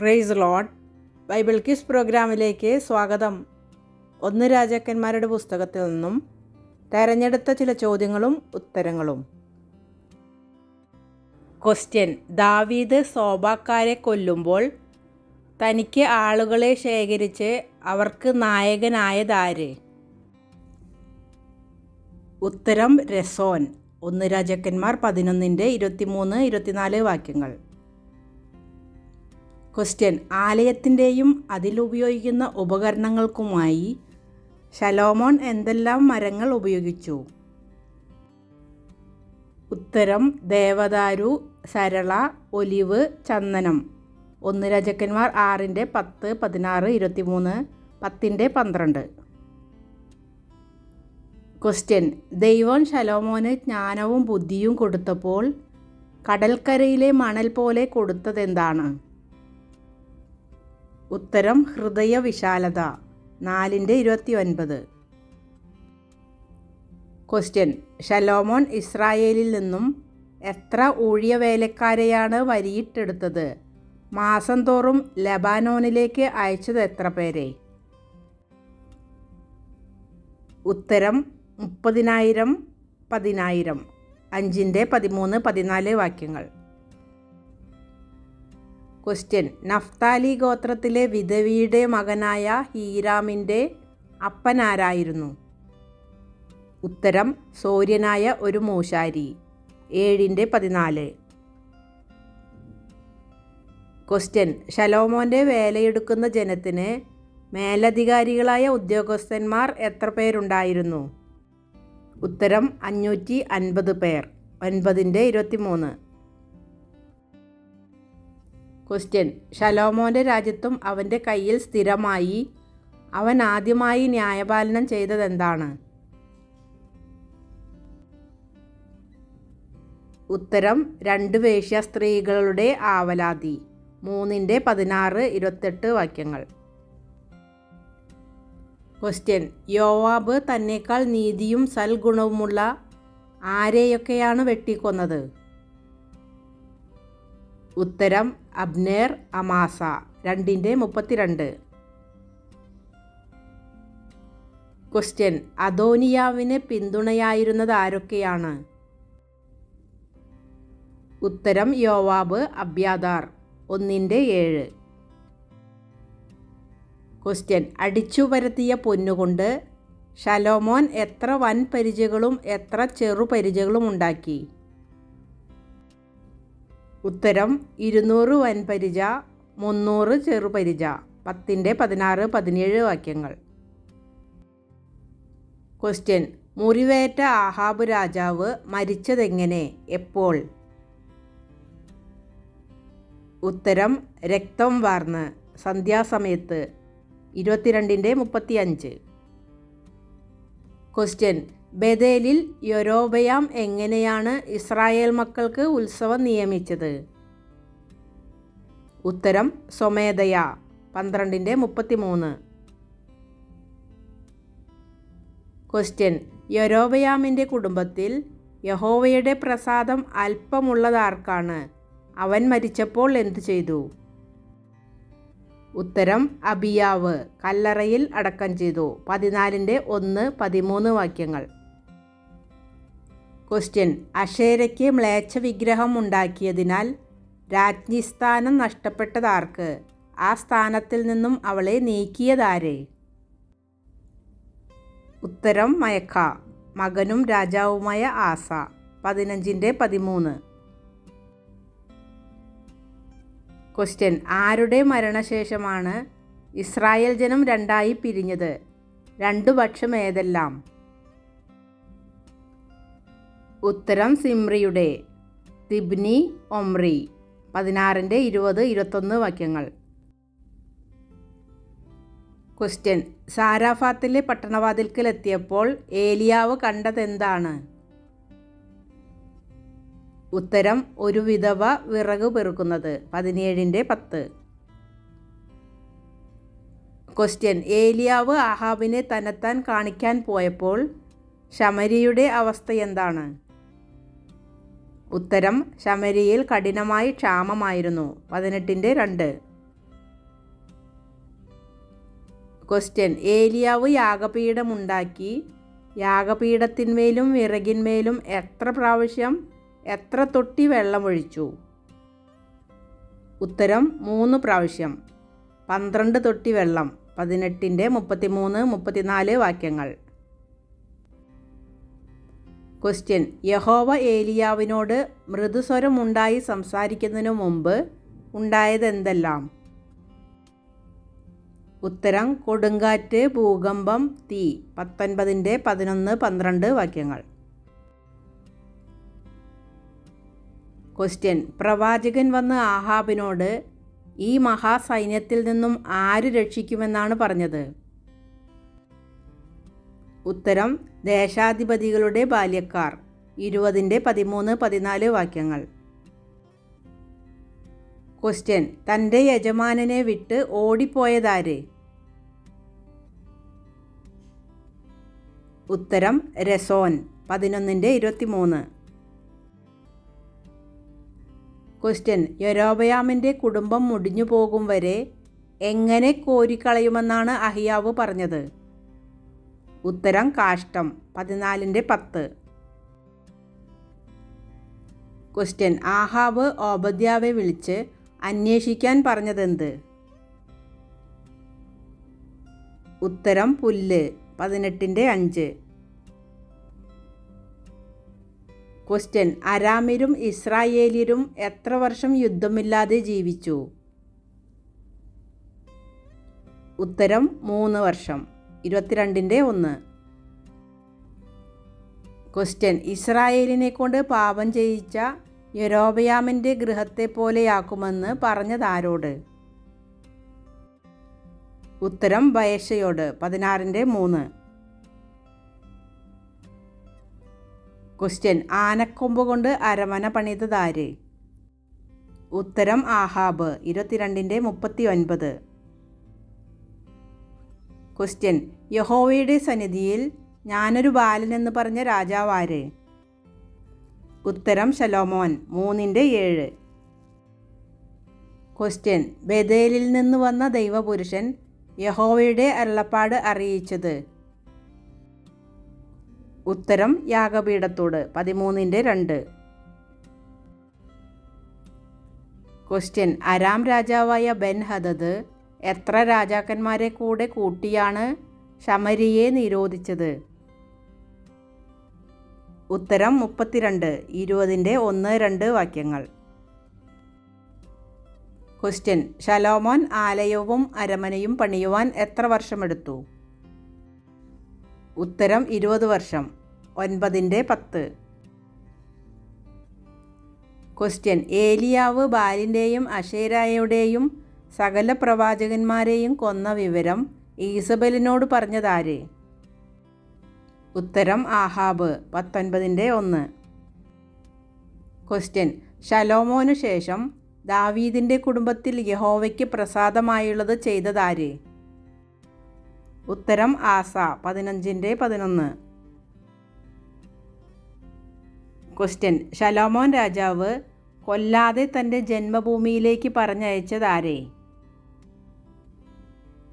Price load Bible kiss പ്രോഗ്രാമിലേക്ക് സ്വാഗതം. ഒന്ന് രാജാക്കന്മാരുടെ പുസ്തകത്തിൽ നിന്നും തെരഞ്ഞെടുത്ത ചില ചോദ്യങ്ങളും ഉത്തരങ്ങളും. ക്വസ്റ്റ്യൻ ദാവീദ് സോബാക്കാരെ കൊല്ലുമ്പോൾ തനിക്ക് ആളുകളെ ശേഖരിച്ച് അവർക്ക് നായകനായതാര് ഉത്തരം രസോൻ. ഒന്ന് രാജാക്കന്മാർ പതിനൊന്നിന്റെ ഇരുപത്തിമൂന്ന് ഇരുപത്തിനാല് വാക്യങ്ങൾ. ക്വസ്റ്റ്യൻ ആലയത്തിന്റെയും അതിലുപയോഗിക്കുന്ന ഉപകരണങ്ങൾക്കുമായി ശലോമോൻ എന്തെല്ലാം മരങ്ങൾ ഉപയോഗിച്ചു? ഉത്തരം ദേവദാരു സരള ഒലിവ് ചന്ദനം. ഒന്ന് രാജക്കന്മാർ ആറിന്റെ പത്ത് പതിനാറ് ഇരുപത്തിമൂന്ന് പത്തിന്റെ പന്ത്രണ്ട്. ക്വസ്റ്റ്യൻ ദൈവം ശലോമോന് ജ്ഞാനവും ബുദ്ധിയും കൊടുത്തപ്പോൾ കടൽക്കരയിലെ മണൽ പോലെ കൊടുത്തതെന്താണ്? ഉത്തരം ഹൃദയ വിശാലത നാലിന്റെ ഇരുപത്തി ഒൻപത് ക്വസ്റ്റ്യൻ ഷലോമോൻ ഇസ്രായേലിൽ നിന്നും എത്ര ഊഴിയ വേലക്കാരെയാണ് വരിയിട്ടെടുത്തത്? മാസം തോറും ലബാനോനിലേക്ക് അയച്ചത് എത്ര പേരെ? ഉത്തരം മുപ്പതിനായിരം പതിനായിരം. അഞ്ചിന്റെ പതിമൂന്ന് പതിനാല് വാക്യങ്ങൾ. ക്വസ്റ്റ്യൻ നഫ്താലി ഗോത്രത്തിലെ വിധവിയുടെ മകനായ ഹീരാമിന്റെ അപ്പനാരായിരുന്നു? ഉത്തരം സൂര്യനായ ഒരു മൂശാരി. ഏഴിന്റെ പതിനാല്. ക്വസ്റ്റ്യൻ ഷലോമോന്റെ വേലയെടുക്കുന്ന ജനത്തിന് മേലധികാരികളായ ഉദ്യോഗസ്ഥന്മാർ എത്ര പേരുണ്ടായിരുന്നു? ഉത്തരം അഞ്ഞൂറ്റി അൻപത് പേർ. ഒൻപതിന്റെ ഇരുപത്തിമൂന്ന്. ക്വസ്റ്റ്യൻ ഷലോമോന്റെ രാജ്യത്വം അവന്റെ കയ്യിൽ സ്ഥിരമായി അവൻ ആദ്യമായി ന്യായപാലനം ചെയ്തതെന്താണ്? ഉത്തരം രണ്ട് വേഷ്യ സ്ത്രീകളുടെ ആവലാതി. മൂന്നിന്റെ പതിനാറ് ഇരുപത്തെട്ട് വാക്യങ്ങൾ. ക്വസ്റ്റ്യൻ യോവാബ് തന്നേക്കാൾ നീതിയും സൽഗുണവുമുള്ള ആരെയൊക്കെയാണ് വെട്ടിക്കൊന്നത്? ഉത്തരം അബ്നേർ അമാസ. രണ്ടിന്റെ മുപ്പത്തിരണ്ട്. ക്വസ്റ്റ്യൻ അദോനിയാവിന് പിന്തുണയായിരുന്നത് ആരൊക്കെയാണ് ഉത്തരം യോവാബ് അബ്യാദാർ ഒന്നിന്റെ ഏഴ്. ക്വസ്റ്റ്യൻ അടിച്ചു പരത്തിയ പൊന്നുകൊണ്ട് ഷലോമോൻ എത്ര വൻ പരിചകളും എത്ര ചെറു പരിചകളും ഉണ്ടാക്കി? ഉത്തരം ഇരുന്നൂറ് വൻപരിച മുന്നൂറ് ചെറുപരിച. പത്തിന്റെ പതിനാറ് പതിനേഴ് വാക്യങ്ങൾ. ക്വസ്റ്റ്യൻ മുറിവേറ്റ ആഹാബ് രാജാവ് മരിച്ചതെങ്ങനെ? എപ്പോൾ? ഉത്തരം രക്തം വാർന്ന്. സന്ധ്യാസമയത്ത്. ഇരുപത്തിരണ്ടിന്റെ മുപ്പത്തിയഞ്ച്. ക്വസ്റ്റ്യൻ ബദേലിൽ യൊരോബയാം എങ്ങനെയാണ് ഇസ്രായേൽ മക്കൾക്ക് ഉത്സവം നിയമിച്ചത്? ഉത്തരം സ്വമേധയ പന്ത്രണ്ടിന്റെ മുപ്പത്തിമൂന്ന്. ക്വസ്റ്റ്യൻ യൊരോബയാമിന്റെ കുടുംബത്തിൽ യഹോവയുടെ പ്രസാദം അല്പമുള്ളതാർക്കാണ്? അവൻ മരിച്ചപ്പോൾ എന്തു ചെയ്തു? ഉത്തരം അബിയാവ് കല്ലറയിൽ അടക്കം ചെയ്തു. പതിനാലിന്റെ ഒന്ന് പതിമൂന്ന് വാക്യങ്ങൾ. ക്വസ്റ്റ്യൻ. അഷേരയ്ക്ക് മ്ലേച്ഛ വിഗ്രഹം ഉണ്ടാക്കിയതിനാൽ രാജ്ഞിസ്ഥാനം നഷ്ടപ്പെട്ടതാർക്ക്? ആ സ്ഥാനത്തിൽ നിന്നും അവളെ നീക്കിയതാരെ? ഉത്തരം മയക്ക. മകനും രാജാവുമായ ആസ. പതിനഞ്ചിന്റെ പതിമൂന്ന്. ക്വസ്റ്റ്യൻ. ആരുടെ മരണശേഷമാണ് ഇസ്രായേൽ ജനം രണ്ടായി പിരിഞ്ഞത്? രണ്ടു പക്ഷം ഏതെല്ലാം? ഉത്തരം സിമ്രിയുടെ തിബ്നി ഒമ്രി പതിനാറിന്റെ ഇരുപത് ഇരുപത്തൊന്ന് വാക്യങ്ങൾ. ക്വസ്റ്റ്യൻ സാരാഫാത്തിലെ പട്ടണവാതിൽക്കൽ എത്തിയപ്പോൾ ഏലിയാവ് കണ്ടതെന്താണ്? ഉത്തരം ഒരു വിധവ വിറക് പെറുക്കുന്നത്. പതിനേഴിന്റെ പത്ത്. ക്വസ്റ്റ്യൻ ഏലിയാവ് ആഹാബിനെ തന്നെത്താൻ കാണിക്കാൻ പോയപ്പോൾ ശമരിയുടെ അവസ്ഥ എന്താണ്? ഉത്തരം ശമരിയിൽ കഠിനമായി ക്ഷാമമായിരുന്നു. പതിനെട്ടിന്റെ രണ്ട്. ക്വസ്റ്റ്യൻ ഏലിയാവ് യാഗപീഠമുണ്ടാക്കി. യാഗപീഠത്തിന്മേലും വിറകിന്മേലും എത്ര പ്രാവശ്യം എത്ര തൊട്ടി വെള്ളമൊഴിച്ചു? ഉത്തരം മൂന്ന് പ്രാവശ്യം. പന്ത്രണ്ട് തൊട്ടി വെള്ളം. പതിനെട്ടിന്റെ മുപ്പത്തിമൂന്ന് മുപ്പത്തിനാല് വാക്യങ്ങൾ. ക്വസ്റ്റ്യൻ യഹോവ ഏലിയാവിനോട് മൃദുസ്വരമുണ്ടായി സംസാരിക്കുന്നതിനു മുമ്പ് ഉണ്ടായതെന്തെല്ലാം? ഉത്തരം കൊടുങ്കാറ്റ് ഭൂകമ്പം തീ. പത്തൊൻപതിന്റെ പതിനൊന്ന് പന്ത്രണ്ട് വാക്യങ്ങൾ. ക്വസ്റ്റ്യൻ പ്രവാചകൻ വന്ന് ആഹാബിനോട് ഈ മഹാസൈന്യത്തിൽ നിന്നും ആര് രക്ഷിക്കുമെന്നാണ് പറഞ്ഞത്? ഉത്തരം ദേശാധിപതികളുടെ ബാല്യക്കാർ. ഇരുപതിന്റെ പതിമൂന്ന് പതിനാല് വാക്യങ്ങൾ. ക്വസ്റ്റ്യൻ തന്റെ യജമാനനെ വിട്ട് ഓടിപ്പോയതാര്? ഉത്തരം രസോൻ. പതിനൊന്നിന്റെ ഇരുപത്തിമൂന്ന്. ക്വസ്റ്റ്യൻ യൊരോബയാമിന്റെ കുടുംബം മുടിഞ്ഞു പോകും വരെ എങ്ങനെ കോരിക്കളയുമെന്നാണ് അഹിയാവ് പറഞ്ഞത്? ഉത്തരം കാഷ്ടം പതിനാലിന്റെ പത്ത്. ക്വസ്റ്റ്യൻ ആഹാവ് ഓബദ്യാവെ വിളിച്ച് അന്വേഷിക്കാൻ പറഞ്ഞതെന്ത്? ഉത്തരം പുല്ല് പതിനെട്ടിന്റെ അഞ്ച്. ക്വസ്റ്റ്യൻ അരാമിരും ഇസ്രായേലിയരും എത്ര വർഷം യുദ്ധമില്ലാതെ ജീവിച്ചു? ഉത്തരം മൂന്ന് വർഷം. ഇരുപത്തിരണ്ടിന്റെ ഒന്ന്. ക്വസ്റ്റ്യൻ ഇസ്രായേലിനെ കൊണ്ട് പാപം ചെയ്യിച്ച യൊരോബയാമിന്റെ ഗൃഹത്തെ പോലെയാക്കുമെന്ന് പറഞ്ഞതാരോട്? ഉത്തരം ബയഷയോട്. പതിനാറിന്റെ മൂന്ന്. ക്വസ്റ്റ്യൻ ആനക്കൊമ്പ് കൊണ്ട് അരമന പണിതതാര്? ഉത്തരം ആഹാബ്. ഇരുപത്തിരണ്ടിന്റെ മുപ്പത്തി ഒൻപത് ക്വസ്റ്റ്യൻ യഹോവയുടെ സന്നിധിയിൽ ഞാനൊരു ബാലൻ എന്ന് പറഞ്ഞ രാജാവാര്. ഉത്തരം ശലോമോൻ മൂന്നിന്റെ ഏഴ്. ക്വസ്റ്റ്യൻ ബദേലിൽ നിന്ന് വന്ന ദൈവപുരുഷൻ യഹോവയുടെ അരുളപ്പാട് അറിയിച്ചത്. ഉത്തരം യാഗപീഠത്തോട് പതിമൂന്നിന്റെ രണ്ട്. ക്വസ്റ്റ്യൻ അരാം രാജാവായ ബെൻ ഹദദ് എത്ര രാജാക്കന്മാരെ കൂടെ കൂട്ടിയാണ് ശമരിയെ നിരോധിച്ചത്? ഉത്തരം മുപ്പത്തിരണ്ട് ഇരുപതിന്റെ ഒന്ന് രണ്ട് വാക്യങ്ങൾ. ക്വസ്റ്റ്യൻ ശലോമോൻ ആലയവും അരമനയും പണിയുവാൻ എത്ര വർഷമെടുത്തു? ഉത്തരം ഇരുപത് വർഷം ഒൻപതിന്റെ പത്ത്. ക്വസ്റ്റ്യൻ ഏലിയാവ് ബാലിന്റെയും അഷേരായയുടെയും സകല പ്രവാചകന്മാരെയും കൊന്ന വിവരം ഈസബലിനോട് പറഞ്ഞതാര്? ഉത്തരം ആഹാബ് പത്തൊൻപതിന്റെ ഒന്ന്. ക്വസ്റ്റ്യൻ. ശലോമോനു ശേഷം ദാവീദിന്റെ കുടുംബത്തിൽ യഹോവയ്ക്ക് പ്രസാദമായുള്ളത് ചെയ്തതാര്? ഉത്തരം ആസ പതിനഞ്ചിന്റെ പതിനൊന്ന്. ക്വസ്റ്റ്യൻ. ശലോമോൻ രാജാവ് കൊല്ലാതെ തന്റെ ജന്മഭൂമിയിലേക്ക് പറഞ്ഞയച്ചതാരെ?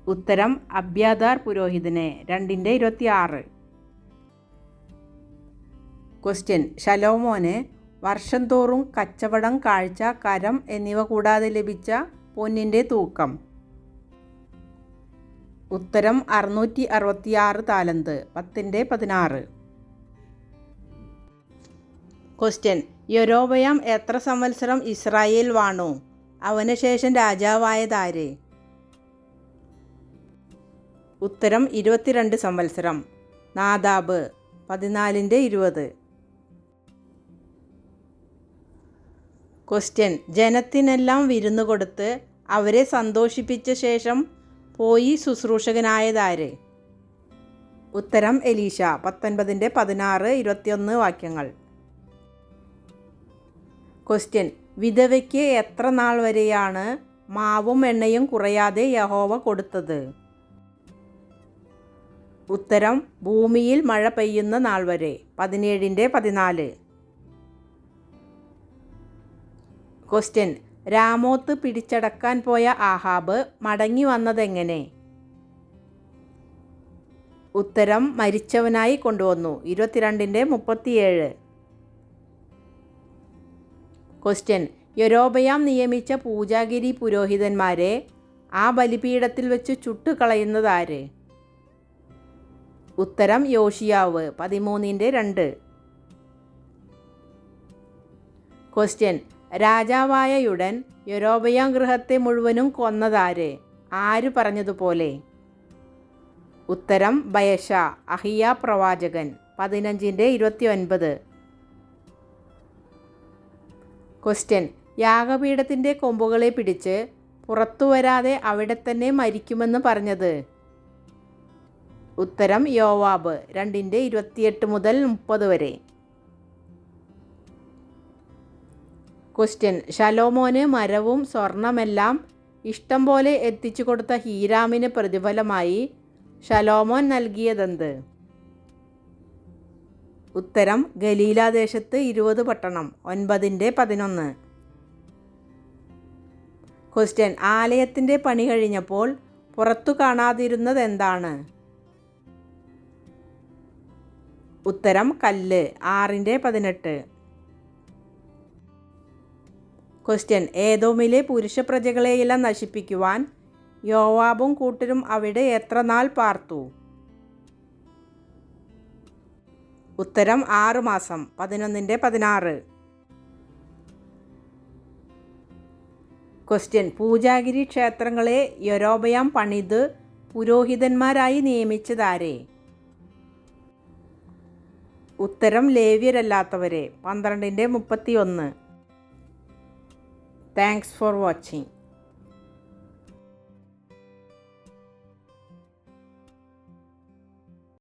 ഉത്തരം അബ്യാദാർ പുരോഹിതനെ രണ്ടിന്റെ ഇരുപത്തിയാറ്. ക്വസ്റ്റ്യൻ ശലോമോന് വർഷം തോറും കച്ചവടം കാഴ്ച കരം എന്നിവ കൂടാതെ ലഭിച്ച പൊന്നിന്റെ തൂക്കം. ഉത്തരം അറുന്നൂറ്റി അറുപത്തിയാറ് താലന്ത് പത്തിന്റെ പതിനാറ്. ക്വസ്റ്റ്യൻ യൊരോബയാം എത്ര സംവത്സരം ഇസ്രായേൽ വാണു? അവന് ശേഷം രാജാവായതാര്? ഉത്തരം ഇരുപത്തിരണ്ട് സംവത്സരം. നാദാബ് പതിനാലിന്റെ ഇരുപത്. ക്വസ്റ്റ്യൻ ജനത്തിനെല്ലാം വിരുന്നു കൊടുത്ത് അവരെ സന്തോഷിപ്പിച്ച ശേഷം പോയി ശുശ്രൂഷകനായതാര്? ഉത്തരം എലീഷ പത്തൊൻപതിന്റെ പതിനാറ് ഇരുപത്തിയൊന്ന് വാക്യങ്ങൾ. ക്വസ്റ്റ്യൻ വിധവയ്ക്ക് എത്ര നാൾ വരെയാണ് മാവും എണ്ണയും കുറയാതെ യഹോവ കൊടുത്തത്? ഉത്തരം ഭൂമിയിൽ മഴ പെയ്യുന്ന നാൾ വരെ. പതിനേഴിന്റെ പതിനാല്. ക്വസ്റ്റ്യൻ രാമോത്ത് പിടിച്ചടക്കാൻ പോയ ആഹാബ് മടങ്ങി വന്നതെങ്ങനെ? ഉത്തരം മരിച്ചവനായി കൊണ്ടുവന്നു. ഇരുപത്തിരണ്ടിന്റെ മുപ്പത്തിയേഴ്. ക്വസ്റ്റ്യൻ യൊരോബയാം നിയമിച്ച പൂജാഗിരി പുരോഹിതന്മാരെ ആ ബലിപീഠത്തിൽ വെച്ച് ചുട്ടുകളയുന്നതാര്? ഉത്തരം യോഷിയാവ് പതിമൂന്നിന്റെ രണ്ട്. ക്വസ്റ്റ്യൻ രാജാവായ യുടൻ യൊരോബയാം ഗൃഹത്തെ മുഴുവനും കൊന്നതാര്? ആര് പറഞ്ഞതുപോലെ? ഉത്തരം ബയഷ അഹിയ പ്രവാചകൻ പതിനഞ്ചിന്റെ ഇരുപത്തി ഒൻപത് ക്വസ്റ്റ്യൻ യാഗപീഠത്തിന്റെ കൊമ്പുകളെ പിടിച്ച് പുറത്തു വരാതെ അവിടെ തന്നെ മരിക്കുമെന്ന് പറഞ്ഞത്? ഉത്തരം യോവാബ് രണ്ടിന്റെ ഇരുപത്തിയെട്ട് മുതൽ മുപ്പത് വരെ. ക്വസ്റ്റ്യൻ ഷലോമോന് മരവും സ്വർണമെല്ലാം ഇഷ്ടം പോലെ എത്തിച്ചു കൊടുത്ത ഹീരാമിന് പ്രതിഫലമായി ഷലോമോൻ നൽകിയതെന്ത്? ഉത്തരം ഗലീലാദേശത്ത് ഇരുപത് പട്ടണം ഒൻപതിന്റെ പതിനൊന്ന്. ക്വസ്റ്റ്യൻ ആലയത്തിന്റെ പണി കഴിഞ്ഞപ്പോൾ പുറത്തു കാണാതിരുന്നത് എന്താണ് ഉത്തരം കല്ല്. ആറിന്റെ പതിനെട്ട്. ക്വസ്റ്റ്യൻ ഏതോമിലെ പുരുഷ പ്രജകളെയെല്ലാം നശിപ്പിക്കുവാൻ യോവാബും കൂട്ടരും അവിടെ എത്ര നാൾ പാർത്തു? ഉത്തരം ആറ് മാസം. പതിനൊന്നിന്റെ പതിനാറ്. ക്വസ്റ്റ്യൻ പൂജാഗിരി ക്ഷേത്രങ്ങളെ യൊരോബയാം പണിത് പുരോഹിതന്മാരായി നിയമിച്ചതാരെ? ഉത്തരം ലേവ്യരല്ലാത്തവരെ പന്ത്രണ്ടിന്റെ മുപ്പത്തി ഒന്ന് താങ്ക്സ് ഫോർ വാച്ചിങ്